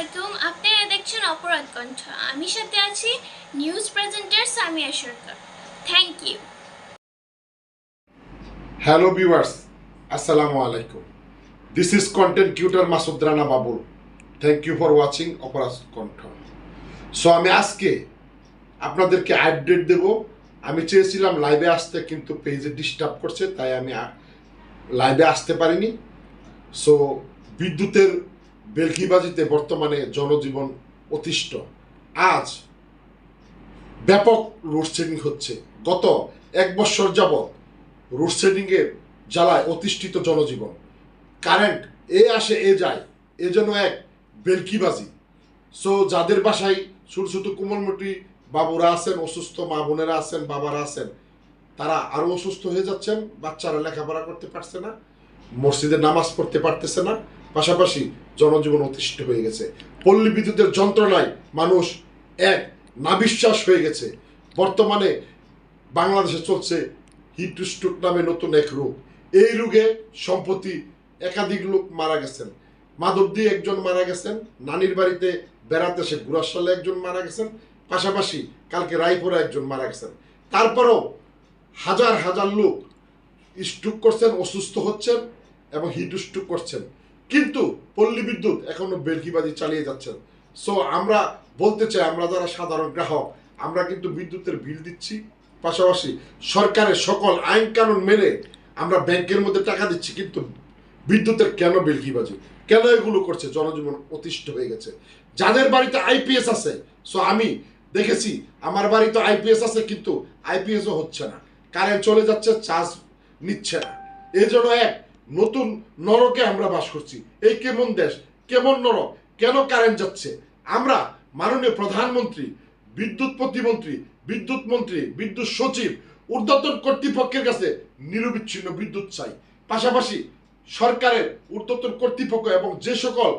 আলাইকুম। আপনারা দেখছেন অপরাধ কণ্ঠ। আমি সাথে আছি news presenter Samia Sarkar. Thank you hello viewers আসসালামু আলাইকুম। This is content creator Masud Rana Babul. Thank you for watching অপরাধ কণ্ঠ। সো আমি আজকে আপনাদেরকে আপডেট দেব। আমি চেয়েছিলাম লাইভে আসতে, কিন্তু পেজে ডিস্টার্ব করছে, তাই আমি লাইভে আসতে পারিনি। সো বিদ্যুতের বেলকিবাজিতে বর্তমানে জনজীবন অতিষ্ঠ। আজ ব্যাপক লোডশেডিং হচ্ছে। গত এক বছর যাবৎ লোডশেডিংয়ের জ্বালায় অতিষ্ঠিত জনজীবন। কারেন্ট এ আসে, এ যায়, এ যেন এক বেলকিবাজি। সো, যাদের বাসায় ছোট ছোট কোমলমটি বাবুরা আছেন, অসুস্থ মা বোনেরা আছেন, বাবারা আছেন, তারা আরও অসুস্থ হয়ে যাচ্ছেন, বাচ্চারা লেখাপড়া করতে পারছে না। মসজিদে নামাজ পড়তে পারতেছে না, পাশাপাশি জনজীবন অতিষ্ঠ হয়ে গেছে। পল্লী বিদ্যুতের যন্ত্রণায় মানুষ এক, নাবিশ্বাস হয়ে গেছে। বর্তমানে বাংলাদেশে চলছে হিটস্ট্রোক নামে নতুন এক রোগ। এই রোগে সম্প্রতি একাধিক লোক মারা গেছেন। মাধবদী একজন মারা গেছেন, নানির বাড়িতে বেড়াতে এসে গুরাসালে একজন মারা গেছেন, পাশাপাশি কালকে রায়পুরা একজন মারা গেছেন। তারপরেও হাজার হাজার লোক স্ট্রোক করছেন, অসুস্থ হচ্ছেন এবং হিট স্ট্রোক করছেন। কিন্তু পল্লী বিদ্যুৎ এখনও বেলকিবাজি চালিয়ে যাচ্ছেন। সো আমরা বলতে চাই, আমরা যারা সাধারণ গ্রাহক, আমরা কিন্তু বিদ্যুতের বিল দিচ্ছি। পাশাপাশি সরকারের সকল আইন কানুন মেনে আমরা ব্যাংকের মধ্যে টাকা দিচ্ছি, কিন্তু বিদ্যুতের কেন বেলকিবাজি? কেন এগুলো করছে? জনজীবন অতিষ্ঠ হয়ে গেছে। যাদের বাড়িতে আইপিএস আছে সো আমি দেখেছি, আমার বাড়িতে আইপিএস আছে, কিন্তু আইপিএসও হচ্ছে না। কারেন্ট চলে যাচ্ছে, চার্জ নিচ্ছে না। এই জন্য এক নতুন নরকে আমরা বাস করছি। এই কেমন দেশ? কেমন নরক? কেন কারেন্ট যাচ্ছে? আমরা মাননীয় প্রধানমন্ত্রী, বিদ্যুৎ প্রতিমন্ত্রী, বিদ্যুৎ মন্ত্রী, বিদ্যুৎ সচিব, ঊর্ধ্বতন কর্তৃপক্ষের কাছে নিরবিচ্ছিন্ন বিদ্যুৎ চাই। পাশাপাশি সরকারের ঊর্ধ্বতন কর্তৃপক্ষ এবং যে সকল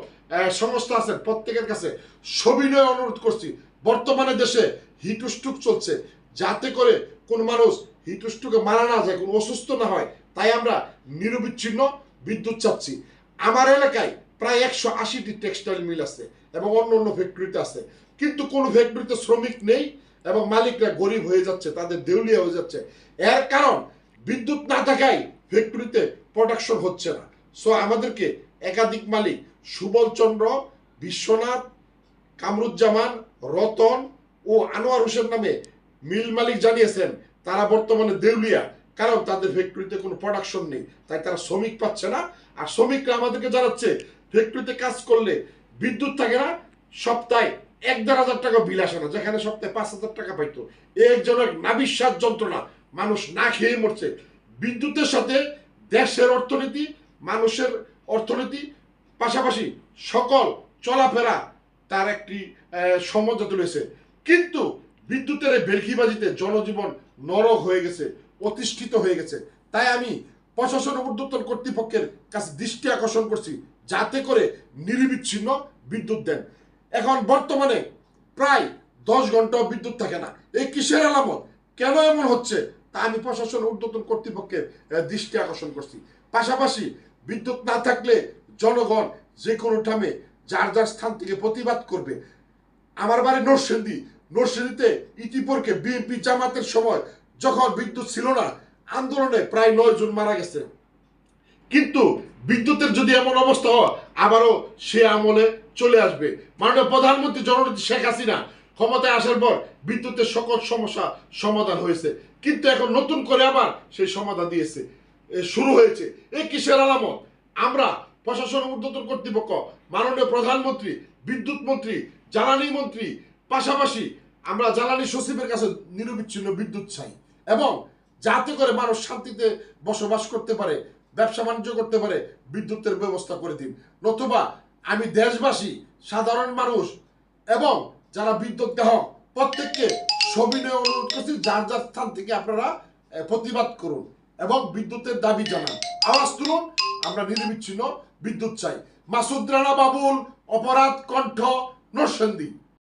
সংস্থা আছেন প্রত্যেকের কাছে সবিনয় অনুরোধ করছি, বর্তমানে দেশে হিটস্ট্রোক চলছে। যাতে করে কোন মানুষ হিটস্ট্রোকে মারা না যায়, কোনো অসুস্থ না হয় তাই আমরা নিরবিচ্ছিন্ন বিদ্যুৎ চাচ্ছি। আমার এলাকায় প্রায় একশো আশিটি টেক্সটাইল মিল আছে এবং অন্য অন্য ফ্যাক্টরিতে আছে। কিন্তু কোন ফ্যাক্টরিতে শ্রমিক নেই এবং মালিকরা গরিব হয়ে যাচ্ছে, তাদের দেউলিয়া হয়ে যাচ্ছে। এর কারণ, বিদ্যুৎ না থাকায় ফ্যাক্টরিতে প্রোডাকশন হচ্ছে না। সো আমাদেরকে একাধিক মালিক, সুবল চন্দ্র, বিশ্বনাথ, কামরুজ্জামান, রতন ও আনোয়ার হোসেন নামে মিল মালিক জানিয়েছেন, তারা বর্তমানে দেউলিয়া। কারণ তাদের ফ্যাক্টরিতে কোনো প্রোডাকশন নেই। তাই তারা শ্রমিক পাচ্ছে না। আর শ্রমিকরা আমাদেরকে জানাচ্ছে ফ্যাক্টরিতে কাজ করলে বিদ্যুৎ থাকে না, সপ্তাহে এক দেড় হাজার টাকা বিল আসে না, যেখানে সপ্তাহে পাঁচ হাজার টাকা পাইতো। এর জন্য এক নাবিশ্বাস যন্ত্রণা, মানুষ না খেয়ে মরছে। বিদ্যুতের সাথে দেশের অর্থনীতি, মানুষের অর্থনীতি, পাশাপাশি সকল চলাফেরা তার একটি সমঝোতা রয়েছে। কিন্তু বিদ্যুতের এই বেলকিবাজিতে জনজীবন নরক হয়ে গেছে। অতিষ্ঠিত হয়ে গেছে। তাই আমি প্রশাসন ঊর্ধ্বতন কর্তৃপক্ষের কাছে দৃষ্টি আকর্ষণ করছি, যাতে করে নিরবিচ্ছিন্ন বিদ্যুৎ দেন। এখন বর্তমানে প্রায় দশ ঘন্টাও বিদ্যুৎ থাকে না। এই কিসের আলামত? কেন এমন হচ্ছে? তা আমি প্রশাসন ঊর্ধ্বতন কর্তৃপক্ষের দৃষ্টি আকর্ষণ করছি। পাশাপাশি বিদ্যুৎ না থাকলে জনগণ যে কোনো টামে যার যার স্থান থেকে প্রতিবাদ করবে। আমার বাড়ি নরসিংদী। নরসিংদীতে ইতিপূর্বে বিএনপি জামাতের সময় যখন বিদ্যুৎ ছিল না, আন্দোলনে প্রায় নয় জন মারা গেছে। কিন্তু বিদ্যুতের যদি এমন অবস্থা হয়, আবারও সে আমলে চলে আসবে। মাননীয় প্রধানমন্ত্রী জননেত্রী শেখ হাসিনা ক্ষমতায় আসার পর বিদ্যুতের সকল সমস্যা সমাধান হয়েছে। কিন্তু এখন নতুন করে আবার সেই সমাধান দিয়েছে শুরু হয়েছে। এই কিসের আলামত? আমরা প্রশাসন ঊর্ধ্বতন কর্তৃপক্ষ, মাননীয় প্রধানমন্ত্রী, বিদ্যুৎ মন্ত্রী, জ্বালানি মন্ত্রী, পাশাপাশি আমরা জ্বালানি সচিবের কাছে নিরবিচ্ছিন্ন বিদ্যুৎ চাই। এবং যাতে করে মানুষ শান্তিতে বসবাস করতে পারে, ব্যবসা বাণিজ্য করতে পারে, বিদ্যুতের ব্যবস্থা করে দিন। নতুবা আমি দেশবাসী, সাধারণ মানুষ এবং যারা বিদ্যুৎ গ্রাহক প্রত্যেককে সবিনয় অনুরোধ করছি, যার যার স্থান থেকে আপনারা প্রতিবাদ করুন এবং বিদ্যুতের দাবি জানান। আওয়াজ তুলুন, আমরা নিরবিচ্ছিন্ন বিদ্যুৎ চাই। মাসুদ রানা বাবুল, অপরাধ কণ্ঠ নরসন্দী